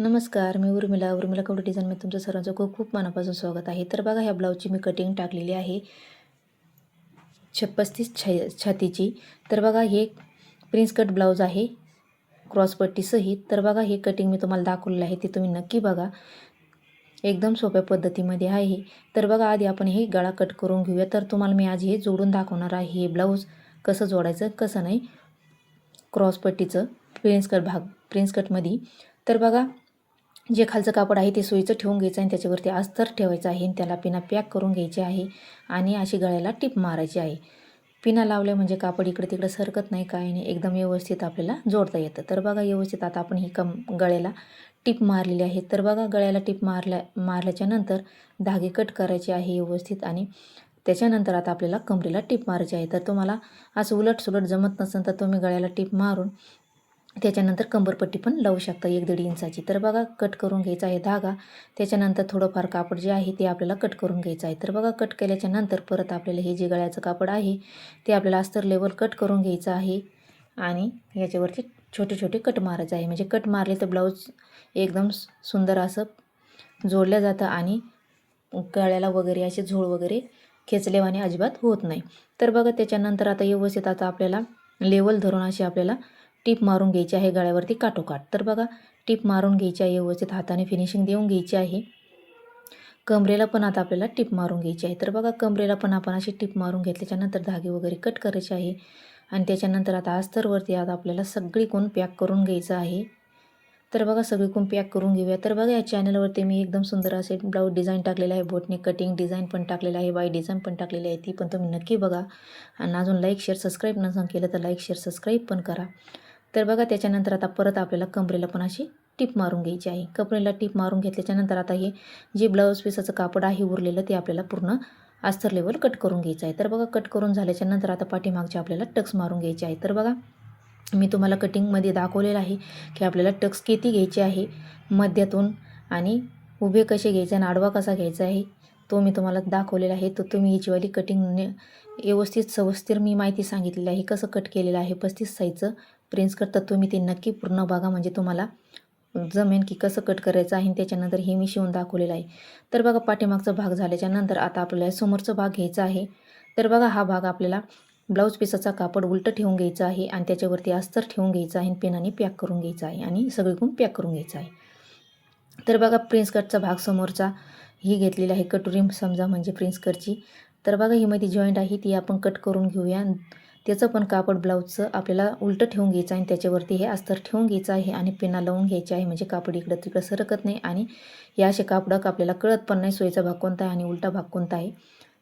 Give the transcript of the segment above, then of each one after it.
नमस्कार मी उर्मिला. उर्मिला कपडे डिझाईनमध्ये तुमचं सर्वांचं खूप खूप मनापासून स्वागत आहे. तर बघा ह्या ब्लाऊजची मी कटिंग टाकलेली आहे. छ पस्तीस छ छातीची. तर बघा हे प्रिन्स कट ब्लाऊज आहे. क्रॉसपट्टीसहित तर बघा हे कटिंग मी तुम्हाला दाखवलेलं आहे. ते तुम्ही नक्की बघा. एकदम सोप्या पद्धतीमध्ये आहे. तर बघा आधी आपण हे गळा कट करून घेऊया. तर तुम्हाला मी आज हे जोडून दाखवणार आहे. हे ब्लाऊज कसं जोडायचं कसं नाही. क्रॉसपट्टीचं प्रिन्स कट भाग प्रिन्स कटमध्ये तर बघा जे खालचं कापड आहे ते सोयीचं ठेवून घ्यायचं आणि त्याच्यावरती अस्तर ठेवायचं आहे आणि त्याला पिना पॅक करून घ्यायची आहे आणि अशी गळ्याला टिप मारायची आहे. पिना लावल्या म्हणजे कापड इकडे तिकडे सरकत नाही काय नाही एकदम व्यवस्थित आपल्याला जोडता येतं. तर बघा व्यवस्थित आता आपण ही कम गळ्याला टिप मारलेली आहे. तर बघा गळ्याला टिप मारल्या मारल्याच्यानंतर धागे कट करायचे आहे व्यवस्थित आणि त्याच्यानंतर आता आपल्याला कमरेला टिप मारायची आहे. तर तुम्हाला असं उलट सुलट जमत नसेल तर तुम्ही गळ्याला टिप मारून त्याच्यानंतर कंबरपट्टी पण लावू शकता एक दीड इंचाची. तर बघा कट करून घ्यायचा आहे धागा. त्याच्यानंतर थोडंफार कापड जे आहे ते आपल्याला कट करून घ्यायचं आहे. तर बघा कट केल्याच्यानंतर परत आपल्याला हे जे गळ्याचं कापड आहे ते आपल्याला अस्तर लेवल कट करून घ्यायचं आहे. आणि याच्यावरती छोटे छोटे कट मारायचं आहे. म्हणजे कट मारले तर ब्लाऊज एकदम सुंदर असं जोडलं जातं आणि गळ्याला वगैरे असे झोळ वगैरे खेचलेवाने अजिबात होत नाही. तर बघा त्याच्यानंतर आता व्यवस्थित आता आपल्याला लेवल धरून अशी आपल्याला टीप मारून घ्यायची आहे गळ्यावरती काटोकाट. तर बघा टीप मारून घ्यायची आहे व्यवस्थित हाताने फिनिशिंग देऊन घ्यायची आहे. कमरेला पण आता आपल्याला टीप मारून घ्यायची आहे. तर बघा कमरेला पण आपण अशी टीप मारून घेतल्याच्यानंतर धागे वगैरे कट करायचे आहे. आणि त्याच्यानंतर आता अस्तरवरती आता आपल्याला सगळीकडून पॅक करून घ्यायचं आहे. तर बघा सगळीकडून पॅक करून घेऊया. तर बघा या चॅनलवरती मी एकदम सुंदर असे ब्लाऊज डिझाईन टाकलेलं आहे. बोटने कटिंग डिझाईन पण टाकलेलं आहे. बाय डिझाईन पण टाकलेली आहे. ती पण तुम्ही नक्की बघा. आणि अजून लाईक शेअर सबस्क्राईब नसं केलं तर लाईक शेअर सबस्क्राईब पण करा. तर बघा त्याच्यानंतर आता परत आपल्याला कमरेला पण अशी टिप मारून घ्यायची आहे. कमरेला टिप मारून घेतल्याच्यानंतर आता हे जे ब्लाऊज पिसाचं कापड आहे उरलेलं ते आपल्याला पूर्ण अस्तर लेवल कट करून घ्यायचं आहे. तर बघा कट करून झाल्याच्यानंतर आता पाठीमागचे आपल्याला टक्स मारून घ्यायचे आहे. तर बघा मी तुम्हाला कटिंगमध्ये दाखवलेलं आहे की आपल्याला टक्स किती घ्यायचे आहे मध्यातून आणि उभे कसे घ्यायचे आणि आडवा कसा घ्यायचा आहे तो मी तुम्हाला दाखवलेला आहे. तो तुम्ही याचीवाली कटिंग व्यवस्थित सवस्थिर मी माहिती सांगितलेली आहे. कसं कट केलेलं आहे? पस्तीस साईजचं प्रिन्स कट तर तुम्ही ते नक्की पूर्ण बघा. म्हणजे तुम्हाला जमेन की कसं कट करायचं आहे त्याच्यानंतर हे मी शिवून दाखवलेलं आहे. तर बघा पाठीमागचा भाग झाल्याच्यानंतर आता आपल्याला समोरचा भाग घ्यायचा आहे. तर बघा हा भाग आपल्याला ब्लाऊज पिसाचा कापड उलटं ठेवून घ्यायचा आहे आणि त्याच्यावरती अस्तर ठेवून घ्यायचं आहे पेनाने पॅक करून घ्यायचा आहे आणि सगळीकडून पॅक करून घ्यायचं आहे. तर बघा प्रिन्स कटचा भाग समोरचा ही घेतलेली आहे. कटोरी समजा म्हणजे प्रिन्स कटची तर बघा ही मध्ये जॉईंट आहे ती आपण कट करून घेऊया. त्याचं पण कापड ब्लाऊजचं आपल्याला उलटं ठेवून घ्यायचं आहे आणि त्याच्यावरती हे अस्तर ठेवून घ्यायचं आहे आणि पिना लावून घ्यायचे आहे. म्हणजे कापड इकडं तिकडं सरकत नाही आणि या असे कापडं आपल्याला कळत पण नाही सोयीचा भाग कोणता आहे आणि उलटा भाग कोणता आहे.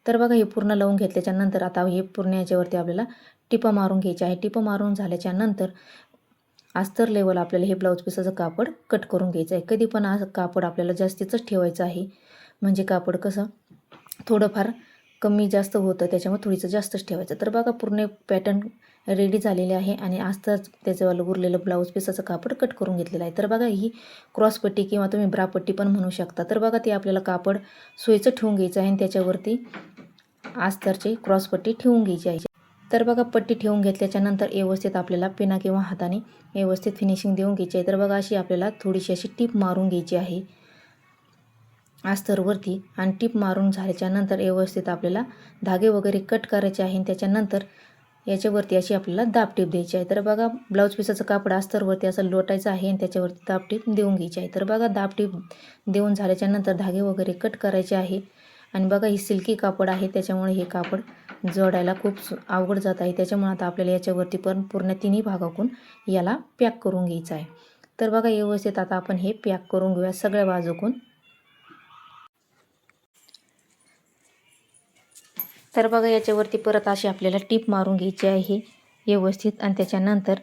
तर बघा हे पूर्ण लावून घेतल्याच्यानंतर आता हे पूर्ण याच्यावरती आपल्याला टिपं मारून घ्यायचे आहे. टिपं मारून झाल्याच्यानंतर अस्तर लेवल आपल्याला हे ब्लाऊज पिसाचं कापड कट करून घ्यायचं आहे. कधी पण कापड आपल्याला जास्तीचंच ठेवायचं आहे. म्हणजे कापड कसं? थोडंफार कमी जास्त होतं त्याच्यामुळे थोडीचं जास्तच ठेवायचं. तर बघा पूर्ण पॅटर्न रेडी झालेले आहे आणि आजताच त्याचंवालं उरलेलं ब्लाऊज पीसाचं कापड कट करून घेतलेलं आहे. तर बघा ही क्रॉसपट्टी किंवा तुम्ही ब्रापट्टी पण म्हणू शकता. तर बघा ते आपल्याला कापड सोयीचं ठेवून घ्यायचं आहे आणि त्याच्यावरती आस्तरची क्रॉसपट्टी ठेवून घ्यायची आहे. तर बघा पट्टी ठेवून घेतल्याच्यानंतर व्यवस्थित आपल्याला पिना किंवा हाताने व्यवस्थित फिनिशिंग देऊन घ्यायची आहे. तर बघा अशी आपल्याला थोडीशी अशी टीप मारून घ्यायची आहे. अस्तरवरती आणि टीप मारून झाल्याच्यानंतर व्यवस्थित आपल्याला धागे वगैरे कट करायचे आहे त्याच्यानंतर याच्यावरती अशी आपल्याला दाब टीप द्यायची आहे. तर बघा ब्लाऊज पिसाचं कापड अस्तरवरती असं लोटायचं आहे आणि त्याच्यावरती दाब टीप देऊन घ्यायची आहे. तर बघा दाब टीप देऊन झाल्याच्यानंतर धागे वगैरे कट करायचे आहे. आणि बघा ही सिल्की कापड आहे त्याच्यामुळे हे कापड जोडायला खूप अवघड जात आहे. त्याच्यामुळे आता आपल्याला याच्यावरती पण पूर्ण तिन्ही भागाकून याला पॅक करून घ्यायचं आहे. तर बघा व्यवस्थित आता आपण हे पॅक करून घेऊया सगळ्या बाजूकून. तर बघा याच्यावरती परत अशी आपल्याला टीप मारून घ्यायची आहे. व्यवस्थित. आणि त्याच्यानंतर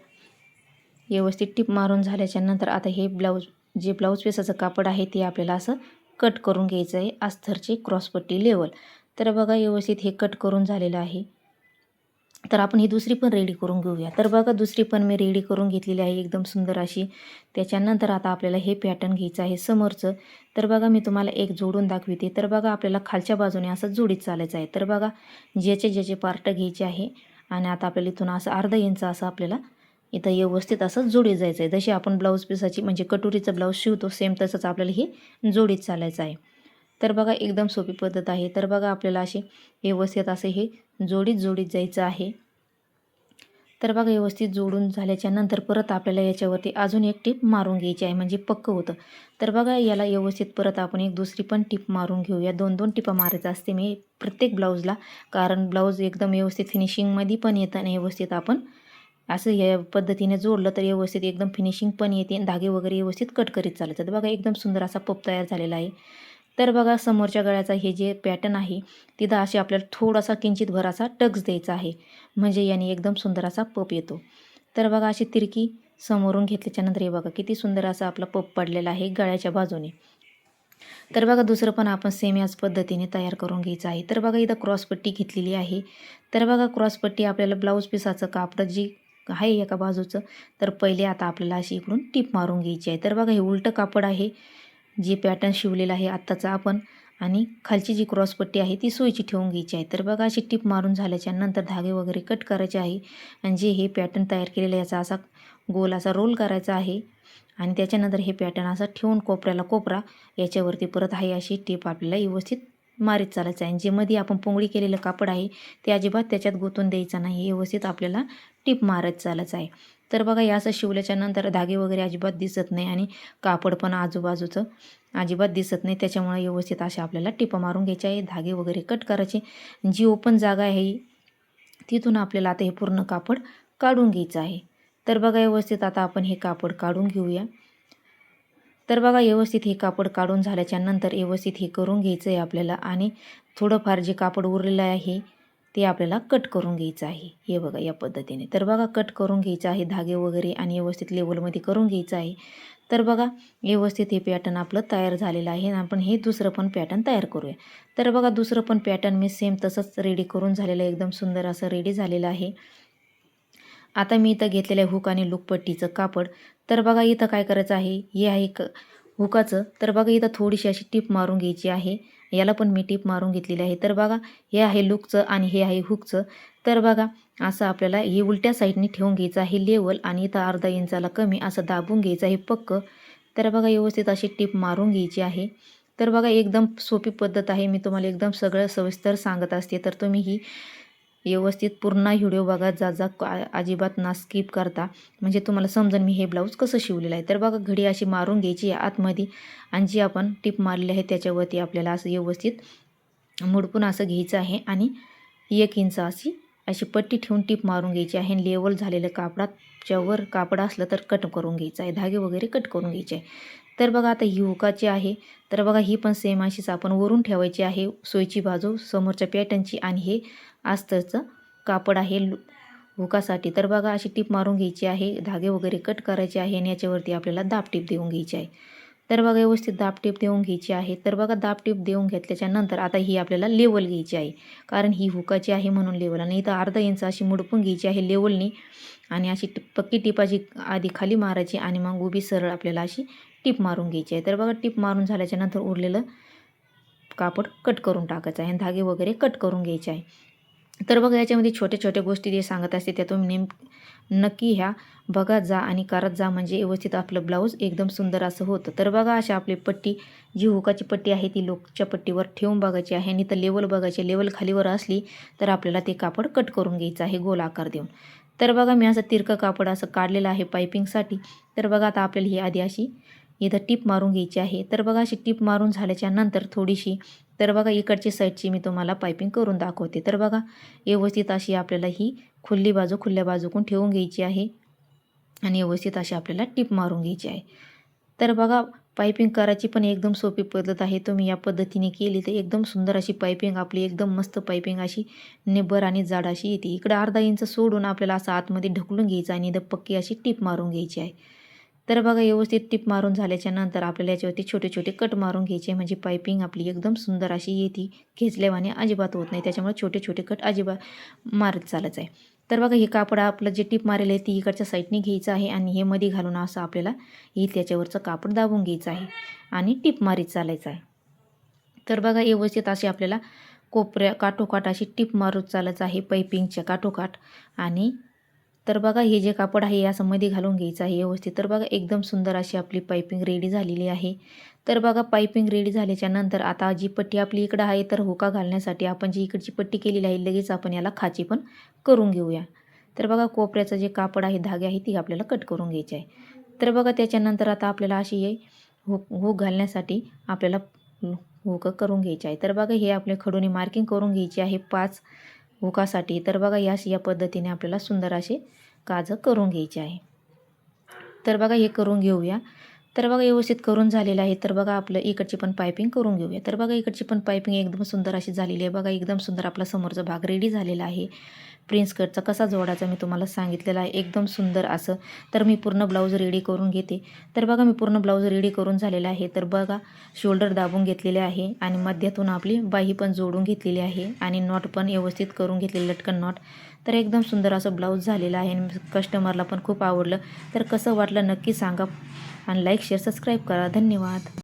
व्यवस्थित टीप मारून झाल्याच्यानंतर आता हे ब्लाऊज जे ब्लाऊज पिसाचं कापड आहे ते आपल्याला असं कट करून घ्यायचं आहे. अस्थरचे क्रॉसपट्टी लेवल. तर बघा व्यवस्थित हे कट करून झालेलं आहे. तर आपण ही दुसरी पण रेडी करून घेऊया. तर बघा दुसरी पण मी रेडी करून घेतलेली आहे एकदम सुंदर अशी. त्याच्यानंतर आता आपल्याला हे पॅटर्न घ्यायचं आहे समोरचं. तर बघा मी तुम्हाला एक जोडून दाखविते. तर बघा आपल्याला खालच्या बाजूने असं जोडीत चालायचं आहे. तर बघा ज्याचे ज्याचे पार्ट घ्यायचे आहे आणि आता आपल्याला इथून असं अर्धा इंच असं आपल्याला इथं व्यवस्थित असं जोडीत जायचं आहे. जशी आपण ब्लाऊज पिसाची म्हणजे कटोरीचं ब्लाऊज शिवतो सेम तसंच आपल्याला हे जोडीत चालायचं आहे. तर बघा एकदम सोपी पद्धत आहे. तर बघा आपल्याला असे व्यवस्थित असे हे जोडीत जोडीत जायचं आहे. तर बघा व्यवस्थित जोडून झाल्याच्यानंतर परत आपल्याला याच्यावरती अजून एक टीप मारून घ्यायची आहे म्हणजे पक्क होतं. तर बघा याला व्यवस्थित परत आपण एक दुसरी पण टीप मारून घेऊया दोन दोन टिपा मारायचं असते मी प्रत्येक ब्लाऊजला कारण ब्लाऊज एकदम व्यवस्थित फिनिशिंगमध्ये पण येतं आणि व्यवस्थित आपण असं या पद्धतीने जोडलं तर व्यवस्थित एकदम फिनिशिंग पण येते धागे वगैरे व्यवस्थित कट करीत चालत तर बघा एकदम सुंदर असा पप तयार झालेला आहे. तर बघा समोरच्या गळ्याचा हे जे पॅटर्न आहे तिथं असे आपल्याला थोडासा किंचित भर टक्स द्यायचा आहे. म्हणजे याने एकदम सुंदर असा पप येतो. तर बघा अशी तिरकी समोरून घेतल्याच्यानंतर हे बघा किती सुंदर असा आपला पप पडलेला आहे गळ्याच्या बाजूने. तर बघा दुसरं पण आपण सेम याच पद्धतीने तयार करून घ्यायचं आहे. तर बघा इथं क्रॉसपट्टी घेतलेली आहे. तर बघा क्रॉसपट्टी आपल्याला ब्लाऊज पिसाचं कापड जी आहे एका बाजूचं तर पहिले आता आपल्याला अशी इकडून टीप मारून घ्यायची आहे. तर बघा हे उलटं कापड आहे. जे पॅटर्न शिवलेलं आहे आत्ताचा आपण. आणि खालची जी क्रॉसपट्टी आहे ती सोयीची ठेवून घ्यायची आहे. तर बघा अशी टीप मारून झाल्याच्यानंतर धागे वगैरे कट करायचे आहे. आणि जे हे पॅटर्न तयार केलेलं याचा असा गोल असा रोल करायचा आहे. आणि त्याच्यानंतर हे पॅटर्न असं ठेवून कोपऱ्याला कोपरा याच्यावरती परत आहे अशी टीप आपल्याला व्यवस्थित मारीत चालायचं आहे. आणि जे मध्ये आपण पोंगळी केलेलं कापड आहे ते अजिबात त्याच्यात गोतून द्यायचं नाही. व्यवस्थित आपल्याला टिप मारत चालायचं आहे. तर बघा या असं शिवल्याच्या नंतर धागे वगैरे अजिबात दिसत नाही आणि कापड पण आजूबाजूचं अजिबात दिसत नाही. त्याच्यामुळे व्यवस्थित अशा आपल्याला टिपं मारून घ्यायचे आहे धागे वगैरे कट करायचे. जी ओपन जागा आहे तिथून आपल्याला आता हे पूर्ण कापड काढून घ्यायचं आहे. तर बघा व्यवस्थित आता आपण हे कापड काढून घेऊया. तर बघा व्यवस्थित हे कापड काढून झाल्याच्यानंतर व्यवस्थित हे करून घ्यायचं आहे आपल्याला. आणि थोडंफार जे कापड उरलेलं आहे ते आपल्याला कट करून घ्यायचं आहे. हे बघा या पद्धतीने. तर बघा कट करून घ्यायचं आहे धागे वगैरे आणि व्यवस्थित लेवलमध्ये करून घ्यायचं आहे. तर बघा व्यवस्थित हे पॅटर्न आपलं तयार झालेलं आहे आणि आपण हे दुसरं पण पॅटर्न तयार करूया. तर बघा दुसरं पण पॅटर्न मी सेम तसंच रेडी करून झालेलं आहे. एकदम सुंदर असं रेडी झालेलं आहे. आता मी इथं घेतलेलं आहे हुक आणि लुकपट्टीचं कापड. तर बघा इथं काय करायचं आहे? हे आहे क हुकाचं तर बघा इथं थोडीशी अशी टीप मारून घ्यायची आहे. याला पण मी टीप मारून घेतलेली आहे. तर बघा हे आहे लुकचं आणि हे आहे हुकचं. तर बघा असं आपल्याला हे उलट्या साईडने ठेवून घ्यायचं आहे लेवल आणि इथं अर्धा इंचाला कमी असं दाबून घ्यायचं आहे पक्क. तर बघा व्यवस्थित अशी टीप मारून घ्यायची आहे. तर बघा एकदम सोपी पद्धत आहे. मी तुम्हाला एकदम सगळं सविस्तर सांगत असते. तर तुम्ही ही व्यवस्थित पूर्ण व्हिडिओ बघा जा जा अजिबात ना स्किप करता. म्हणजे तुम्हाला समजून मी हे ब्लाऊज कसं शिवलेलं आहे. तर बघा घडी अशी मारून घ्यायची आहे आतमध्ये आणि जी आपण टिप मारली आहे त्याच्यावरती आपल्याला असं व्यवस्थित मुडपून असं घ्यायचं आहे आणि एक इंच अशी अशी पट्टी ठेवून टीप मारून घ्यायची आहे लेवल झालेलं कापडाच्या वर कापड असलं तर कट करून घ्यायचं आहे. धागे वगैरे कट करून घ्यायचे आहे. तर बघा आता ही हुकाची आहे. तर बघा ही पण सेम अशीच आपण वरून ठेवायची आहे. सोयची बाजू समोरच्या पॅटर्नची आणि हे आस्तरचं कापड आहे हुकासाठी तर बघा अशी टीप मारून घ्यायची आहे. धागे वगैरे कट करायचे आहे आणि याच्यावरती आपल्याला दाब टीप देऊन घ्यायची आहे. तर बघा व्यवस्थित दाब टीप देऊन घ्यायची आहे. तर बघा दाब टीप देऊन घेतल्याच्या नंतर आता ही आपल्याला लेवल घ्यायची आहे. कारण ही हुकाची आहे म्हणून लेवल आणि इथं अर्धा इंच अशी मुडपून घ्यायची आहे लेवलनी आणि अशी पक्की टिपाची आधी खाली मारायची आणि मग उभी सरळ आपल्याला अशी टीप मारून घ्यायची आहे. तर बघा टीप मारून झाल्याच्यानंतर उरलेलं कापड कट करून टाकायचं आहे आणि धागे वगैरे कट करून घ्यायचे आहे. तर बघा याच्यामध्ये छोट्या छोट्या गोष्टी जे सांगत असते त्या तुम्ही नेम नक्की ह्या बघा जा आणि करत जा म्हणजे व्यवस्थित आपलं ब्लाऊज एकदम सुंदर असं होतं. तर बघा अशा आपली पट्टी जी हुकाची पट्टी आहे ती लोकच्या पट्टीवर ठेवून बघायची आहे आणि तर लेवल बघायची लेवल खालीवर असली तर आपल्याला ते कापड कट करून घ्यायचं आहे गोल आकार देऊन. तर बघा मी असं तिरकं कापड असं काढलेलं आहे पायपिंगसाठी तर बघा आता आपल्याला ही आधी अशी इथं टीप मारून घ्यायची आहे. तर बघा अशी टीप मारून झाल्याच्यानंतर थोडीशी तर बघा इकडची साईडची मी तुम्हाला पायपिंग करून दाखवते. तर बघा व्यवस्थित अशी आपल्याला ही खुल्ली बाजू खुल्या बाजूकून ठेवून घ्यायची आहे आणि व्यवस्थित अशी आपल्याला टीप मारून घ्यायची आहे. तर बघा पायपिंग करायची पण एकदम सोपी पद्धत आहे. तुम्ही या पद्धतीने केली तर एकदम सुंदर अशी पायपिंग आपली एकदम मस्त पायपिंग अशी निबर आणि जाड अशी येते. इकडं अर्धा इंच सोडून आपल्याला असं आतमध्ये ढकलून घ्यायचं आणि इथं पक्की अशी टीप मारून घ्यायची आहे. तर बघा व्यवस्थित टिप मारून झाल्याच्यानंतर आपल्याला याच्यावरती छोटे छोटे कट मारून घ्यायचे. म्हणजे पायपिंग आपली एकदम सुंदर अशी येते. खेचल्यावाने अजिबात होत नाही. त्याच्यामुळे छोटे छोटे कट अजिबात मारत चालत आहे. तर बघा हे कापड आपलं जे टिप मारेल आहे ती इकडच्या साईडने घ्यायचं आहे आणि हे मध्ये घालून असं आपल्याला ही त्याच्यावरचं कापड दाबून घ्यायचं आहे आणि टिप मारीत चालायचं आहे. तर बघा व्यवस्थित अशी आपल्याला कोपऱ्या काठोकाठ अशी टिप मारूत चालत आहे पायपिंगच्या काठोकाठ आणि तर बघा हे जे कापड आहे हे असं मध्ये घालून घ्यायचं आहे व्यवस्थित. तर बघा एकदम सुंदर अशी आपली पायपिंग रेडी झालेली आहे. तर बघा पायपिंग रेडी झाल्याच्यानंतर आता जी पट्टी आपली इकडं आहे तर हुका घालण्यासाठी आपण जी इकडची पट्टी केलेली आहे लगेच आपण याला खाची पण करून घेऊया. तर बघा कोपऱ्याचं जे कापड आहे धागे आहे ती आपल्याला कट करून घ्यायची आहे. तर बघा त्याच्यानंतर आता आपल्याला अशी हे हुक हुक घालण्यासाठी आपल्याला हुक करून घ्यायची आहे. तर बघा हे आपल्या खडूने मार्किंग करून घ्यायची आहे पाच हुकासाठी तर बघा या या पद्धतीने आपल्याला सुंदर असे काजं करून घ्यायचे आहे. तर बघा हे करून घेऊया. तर बघा व्यवस्थित करून झालेलं आहे. तर बघा आपलं इकडची पण पायपिंग करून घेऊया. तर बघा इकडची पण पायपिंग एकदम सुंदर अशी झालेली आहे. बघा एकदम सुंदर आपला समोरचा भाग रेडी झालेला आहे. प्रिन्स कटचा कसा जोडायचा मी तुम्हाला सांगितलेलं आहे. एकदम सुंदर असं. तर मी पूर्ण ब्लाऊज रेडी करून घेते. तर बघा मी पूर्ण ब्लाऊज रेडी करून झालेला आहे. तर बघा शोल्डर दाबून घेतलेले आहे आणि मध्यातून आपली बाही पण जोडून घेतलेली आहे आणि नॉट पण व्यवस्थित करून घेतलेली लटकन नॉट. तर एकदम सुंदर असं ब्लाऊज झालेलं आहे आणि कस्टमरला पण खूप आवडलं. तर कसं वाटलं नक्की सांगा आणि लाईक शेअर सबस्क्राईब करा. धन्यवाद.